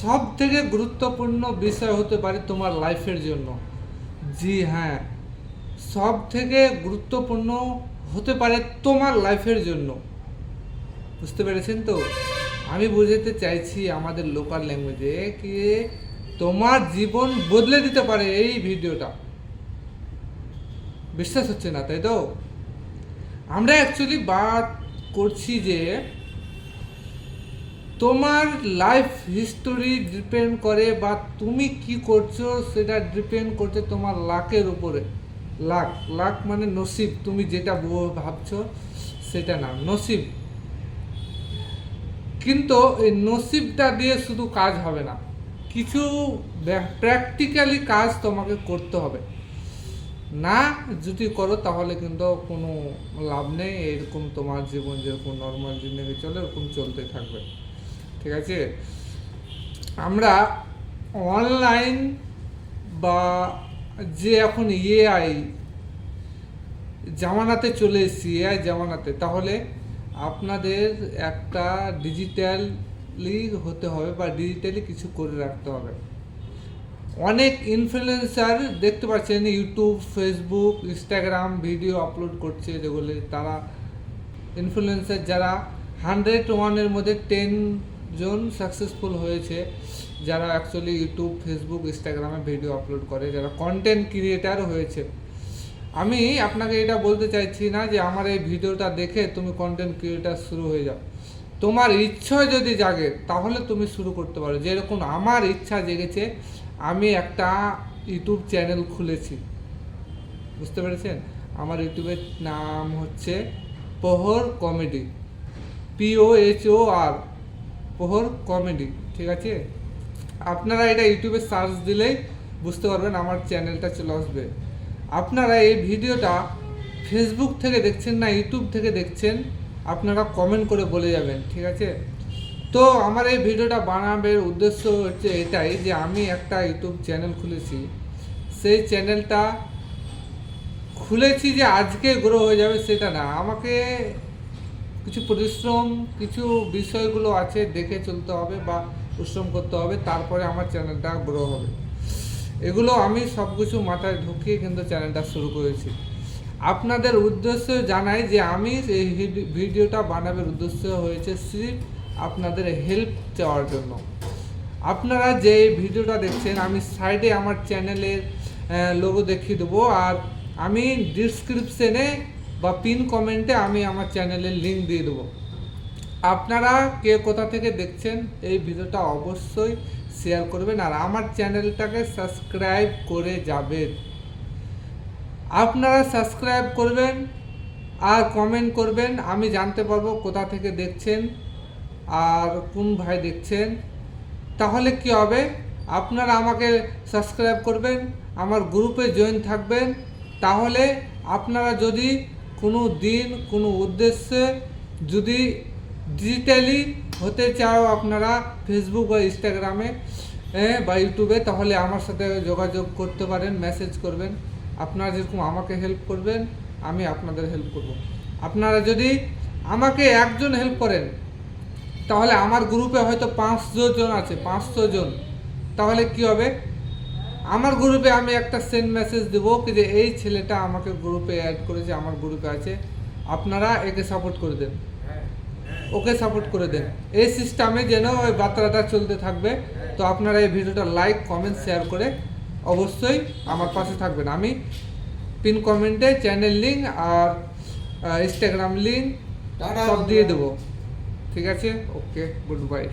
সব থেকে গুরুত্বপূর্ণ বিষয় হতে পারে তোমার লাইফের জন্য। জি হ্যাঁ সব থেকে গুরুত্বপূর্ণ হতে পারে তোমার লাইফের জন্য। বুঝতে পেরেছেন তো? আমি বুঝাতে চাইছি আমাদের লোকাল ল্যাঙ্গুয়েজে কি তোমার জীবন বদলে দিতে পারে এই ভিডিওটা। বিশ্বাস হচ্ছে না, তাই তো? আমরা অ্যাকচুয়ালি বাদ করছি যে তোমার লাইফ হিস্টোরি ডিপেন্ড করে বা তুমি কি করছ সেটা ডিপেন্ড করছে তোমার লাকের উপরে। লাক লাক মানে নসিব, তুমি যেটা ভাবছ সেটা না, নসিব। কিন্তু এই নসিবটা দিয়ে শুধু কাজ হবে না, কিছু প্র্যাকটিক্যালি কাজ তোমাকে করতে হবে। না যদি করো তাহলে কিন্তু কোনো লাভ নেই, এরকম তোমার জীবন যেরকম নর্মাল জিন্দগি চলে এরকম চলতে থাকবে। ঠিক আছে? আমরা অনলাইন বা যে এখন এআই জামানাতে চলে এসেছি এআই জামানাতে, তাহলে আপনাদের একটা ডিজিটালি হতে হবে বা ডিজিটালি কিছু করে রাখতে হবে। অনেক ইনফ্লুয়েন্সার দেখতে পাচ্ছেন YouTube Facebook Instagram video upload করছে যেগুলি, তারা ইনফ্লুয়েন্সার যারা হান্ড্রেড ওয়ানের মধ্যে টেন জন সাকসেসফুল হয়েছে, যারা অ্যাকচুয়ালি ইউটিউব ফেসবুক ইনস্টাগ্রামে ভিডিও আপলোড করে, যারা কন্টেন্ট ক্রিয়েটার হয়েছে। আমি আপনাকে এটা বলতে চাইছি না যে আমার এই ভিডিওটা দেখে তুমি কন্টেন্ট ক্রিয়েটার শুরু হয়ে যাও। তোমার ইচ্ছা যদি জাগে, তাহলে তুমি শুরু করতে পারো। যেরকম আমার ইচ্ছা জেগেছে, আমি একটা ইউটিউব চ্যানেল খুলেছি। বুঝতে পেরেছেন? আমার ইউটিউবের নাম হচ্ছে Pohor comedy P O H O R Pohor comedy, ঠিক আছে? আপনারা এটা ইউটিউবে সার্চ দিলেই বুঝতে পারবেন আমার চ্যানেলটা চলে আসবে। আপনারা এই ভিডিওটা ফেসবুক থেকে দেখছেন না ইউটিউব থেকে দেখছেন, আপনারা কমেন্ট করে বলে যাবেন, ঠিক আছে? তো আমার এই ভিডিওটা বানাবের উদ্দেশ্য হচ্ছে এটাই যে আমি একটা ইউটিউব চ্যানেল খুলেছি। সেই চ্যানেলটা খুলেছি যে আজকে গ্রো হয়ে যাবে সেটা না। আমাকে কিছু পরিশ্রম, কিছু বিষয়গুলো আছে, দেখে চলতে হবে বা পরিশ্রম করতে হবে, তারপরে আমার চ্যানেলটা গ্রো হবে। এগুলো আমি সব কিছু মাথায় ঢুকিয়ে কিন্তু চ্যানেলটা শুরু করেছি। আপনাদের উদ্দেশ্য জানাই যে আমি এই ভিডিওটা বানাবার উদ্দেশ্য হয়েছে সির্ফ আপনাদের হেল্প চাওয়ার জন্য। আপনারা যে ভিডিওটা দেখছেন, আমি সাইডে আমার চ্যানেলের লোগো দেখিয়ে দেবো। আর আমি ডিসক্রিপশনে বা পিন কমেন্টে আমি আমার চ্যানেলের লিঙ্ক দিয়ে দেবো। আপনারা কে কোথা থেকে দেখছেন এই ভিডিওটা অবশ্যই শেয়ার করবেন আর আমার চ্যানেলটাকে সাবস্ক্রাইব করে যাবেন। আপনারা সাবস্ক্রাইব করবেন আর কমেন্ট করবেন, আমি জানতে পারব কোথা থেকে দেখছেন আর কোন ভাই দেখছেন। তাহলে কি হবে? আপনারা আমাকে সাবস্ক্রাইব করবেন, আমার গ্রুপে জয়েন থাকবেন। তাহলে আপনারা যদি কোনো দিন, কোনো উদ্দেশ্যে যদি ডিজিটালি হতে চাও আপনারা ফেসবুক বা ইনস্টাগ্রামে বা ইউটিউবে তাহলে আমার সাথে যোগাযোগ করতে পারেন মেসেজ করবেন। আপনারা যেরকম আমাকে হেল্প করবেন, আমি আপনাদের হেল্প করব। আপনারা যদি আমাকে একজন হেল্প করেন, তাহলে আমার গ্রুপে হয়তো পাঁচশো জন আছে, পাঁচশো জন। তাহলে কি হবে? আমার গ্রুপে আমি একটা সেন্ড মেসেজ দেবো কি যে এই ছেলেটা আমাকে গ্রুপে অ্যাড করেছে আমার গ্রুপে আছে। আপনারা একে সাপোর্ট করে দেন। ওকে সাপোর্ট করে দেন। এই সিস্টেমে যেন ওই বার্তাটা চলতে থাকবে। তো আপনারা এই ভিডিওটা লাইক কমেন্ট শেয়ার করে অবশ্যই আমার পাশে থাকবেন। আমি পিন কমেন্টে চ্যানেল লিঙ্ক আর ইনস্টাগ্রাম লিঙ্ক সব দিয়ে দেবো। ঠিক আছে? Okay good bye